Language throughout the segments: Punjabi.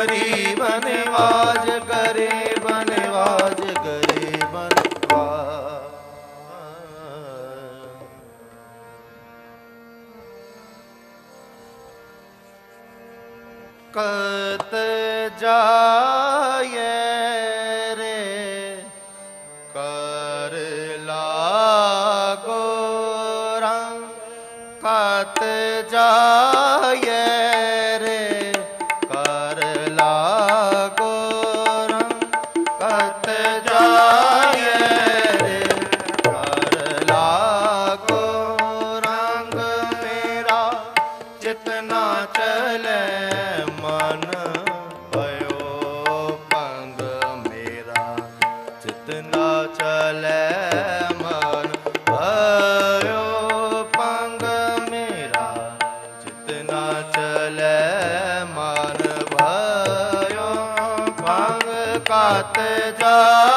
ਕਰੀ ਬਨਵਾਜ ਕਰੇ ਬਨਵਾਜ ਕਰੇ ਬਨਵਾਜ। ਕਤ ਜਾਏ ਰੇ ਕਰ ਲਾਗੋ ਰੰਗ। ਕਤ ਜਾਏ ਚਿਤਨਾ ਚਲੇ ਮਨ ਭਇਓ ਪੰਗ ਮੇਰਾ। ਚਿਤਨਾ ਚਲੇ ਮਨ ਭਇਓ ਪੰਗ ਕਤ ਜਾਏ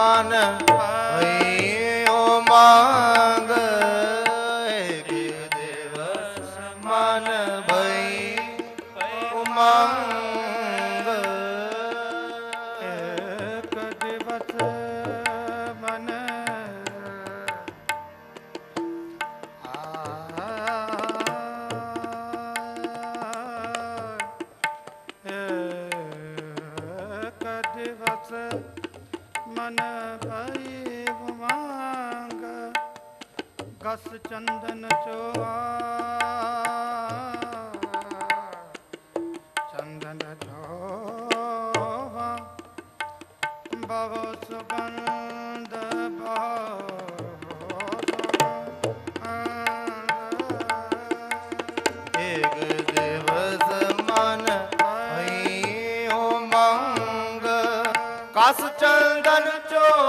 ਦਿਵਸ ਮਨ ਭਈਓ ਮੰਗ। ਇੱਕ ਮਨ ਭਈ ਉਮੰਗ। ਮਨ ਭਈ ਮੰਗ ਗਸ ਚੰਦਨ ਚੋਆ। ਚੰਦਨ ਚੋਵਾ ਬਵ ਸੁਗੰਧ ਭਈਓ ਚੰਦਨ ਚੋਆ